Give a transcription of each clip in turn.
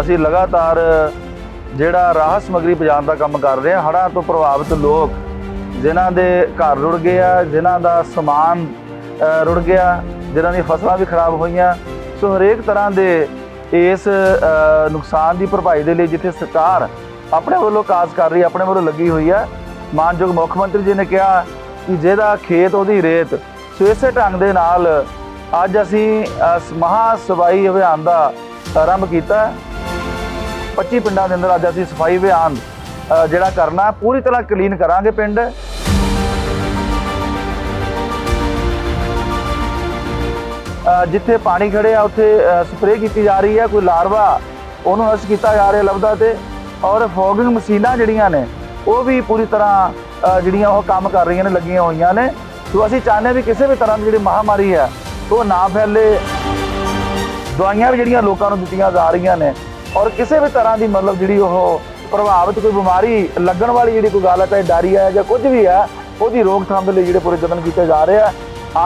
ਅਸੀਂ ਲਗਾਤਾਰ ਜਿਹੜਾ ਰਾਹਤ ਸਮਗਰੀ ਪਹੁੰਚਾਉਣ ਦਾ ਕੰਮ ਕਰ ਰਹੇ ਹਾਂ ਹੜ੍ਹਾਂ ਤੋਂ ਪ੍ਰਭਾਵਿਤ ਲੋਕ ਜਿਨ੍ਹਾਂ ਦੇ ਘਰ ਰੁੜ ਗਏ ਆ ਜਿਨ੍ਹਾਂ ਦਾ ਸਮਾਨ ਰੁੜ ਗਿਆ ਜਿਨ੍ਹਾਂ ਦੀਆਂ ਫਸਲਾਂ ਵੀ ਖਰਾਬ ਹੋਈਆਂ। ਸੋ ਹਰੇਕ ਤਰ੍ਹਾਂ ਦੇ ਇਸ ਨੁਕਸਾਨ ਦੀ ਭਰਪਾਈ ਦੇ ਲਈ ਜਿੱਥੇ ਸਰਕਾਰ ਆਪਣੇ ਵੱਲੋਂ ਕਾਜ ਕਰ ਰਹੀ ਹੈ ਆਪਣੇ ਵੱਲੋਂ ਲੱਗੀ ਹੋਈ ਹੈ ਮਾਨਯੋਗ ਮੁੱਖ ਮੰਤਰੀ ਜੀ ਨੇ ਕਿਹਾ ਕਿ ਜਿਹਦਾ ਖੇਤ ਉਹਦੀ ਰੇਤ ਸੋ ਇਸੇ ਢੰਗ ਦੇ ਨਾਲ ਅੱਜ ਅਸੀਂ ਅ, ਮਹਾਂ ਸਫ਼ਾਈ ਅਭਿਆਨ ਦਾ ਆਰੰਭ ਕੀਤਾ। 25 ਪਿੰਡਾਂ ਦੇ ਅੰਦਰ ਅੱਜ ਅਸੀਂ ਸਫ਼ਾਈ ਅਭਿਆਨ ਜਿਹੜਾ ਕਰਨਾ ਪੂਰੀ ਤਰ੍ਹਾਂ ਕਲੀਨ ਕਰਾਂਗੇ ਪਿੰਡ। ਜਿੱਥੇ ਪਾਣੀ ਖੜਿਆ ਉੱਥੇ ਸਪਰੇਅ ਕੀਤੀ ਜਾ ਰਹੀ ਹੈ, ਕੋਈ ਲਾਰਵਾ ਉਹਨੂੰ ਨਸ਼ਟ ਕੀਤਾ ਜਾ ਰਿਹਾ ਲੱਭਦਾ ਤੇ, ਔਰ ਫੋਗਿੰਗ ਮਸ਼ੀਨਾਂ ਜਿਹੜੀਆਂ ਨੇ, ਉਹ ਵੀ ਪੂਰੀ ਤਰ੍ਹਾਂ ਜਿਹੜੀਆਂ ਉਹ ਕੰਮ ਕਰ ਰਹੀਆਂ ਨੇ, ਲੱਗੀਆਂ ਹੋਈਆਂ ਨੇ। ਸੋ ਅਸੀਂ ਚਾਹੁੰਦੇ ਹਾਂ ਵੀ ਕਿਸੇ ਵੀ ਤਰ੍ਹਾਂ ਦੀ ਜਿਹੜੀ ਮਹਾਮਾਰੀ ਹੈ, ਉਹ ਨਾ ਫੈਲੇ। ਦਵਾਈਆਂ ਵੀ ਜਿਹੜੀਆਂ ਲੋਕਾਂ ਨੂੰ ਦਿੱਤੀਆਂ ਜਾ ਰਹੀਆਂ ਨੇ ਔਰ ਕਿਸੇ ਵੀ ਤਰ੍ਹਾਂ ਦੀ ਮਤਲਬ ਜਿਹੜੀ ਉਹ ਪ੍ਰਭਾਵਿਤ ਕੋਈ ਬਿਮਾਰੀ ਲੱਗਣ ਵਾਲੀ ਜਿਹੜੀ ਕੋਈ ਗੱਲ ਹੈ ਚਾਹੇ ਡਾਰੀ ਹੈ ਜਾਂ ਕੁਝ ਵੀ ਹੈ ਉਹਦੀ ਰੋਕਥਾਮ ਦੇ ਲਈ ਜਿਹੜੇ ਪੂਰੇ ਯਤਨ ਕੀਤੇ ਜਾ ਰਹੇ ਆ।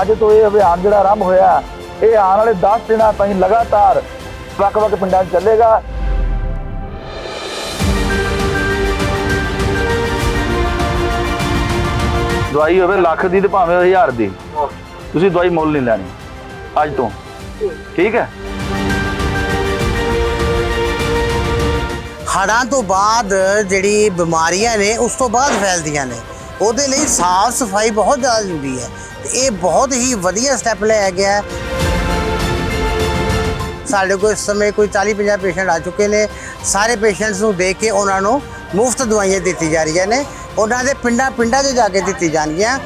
ਅੱਜ ਤੋਂ ਇਹ ਅਭਿਆਨ ਜਿਹੜਾ ਆਰੰਭ ਹੋਇਆ ਇਹ ਆਉਣ ਵਾਲੇ 10 ਦਿਨਾਂ ਤਾਈਂ ਲਗਾਤਾਰ ਵੱਖ-ਵੱਖ ਪਿੰਡਾਂ 'ਚ ਚੱਲੇਗਾ। ਦਵਾਈ ਹੋਵੇ ਲੱਖ ਦੀ ਤੇ ਭਾਵੇਂ ਹਜ਼ਾਰ ਦੀ। ਤੁਸੀਂ ਦਵਾਈ ਮੁੱਲ ਨਹੀਂ ਲੈਣੀ। ਅੱਜ ਤੋਂ। ਠੀਕ ਹੈ? ਹੜ੍ਹਾਂ ਤੋਂ ਬਾਅਦ ਜਿਹੜੀ ਬਿਮਾਰੀਆਂ ਨੇ, ਉਸ ਤੋਂ ਬਾਅਦ ਫੈਲਦੀਆਂ ਨੇ। ਉਹਦੇ ਲਈ ਸਾਫ਼ ਸਫ਼ਾਈ ਬਹੁਤ ਜ਼ਿਆਦਾ ਜ਼ਰੂਰੀ ਹੈ। ਤੇ ਇਹ ਬਹੁਤ ਹੀ ਵਧੀਆ ਸਟੈਪ ਲਿਆ ਗਿਆ ਸਾਡੇ ਕੋਲ ਇਸ ਸਮੇਂ ਕੋਈ 40 50 ਪੇਸ਼ੈਂਟ ਆ ਚੁੱਕੇ ਨੇ। ਸਾਰੇ ਪੇਸ਼ੈਂਟਸ ਨੂੰ ਦੇਖ ਕੇ ਉਹਨਾਂ ਨੂੰ ਮੁਫਤ ਦਵਾਈਆਂ ਦਿੱਤੀ ਜਾ ਰਹੀਆਂ ਨੇ। ਉਹਨਾਂ ਦੇ ਪਿੰਡਾਂ ਪਿੰਡਾਂ 'ਚ ਜਾ ਕੇ ਦਿੱਤੀ ਜਾਣਗੀਆਂ।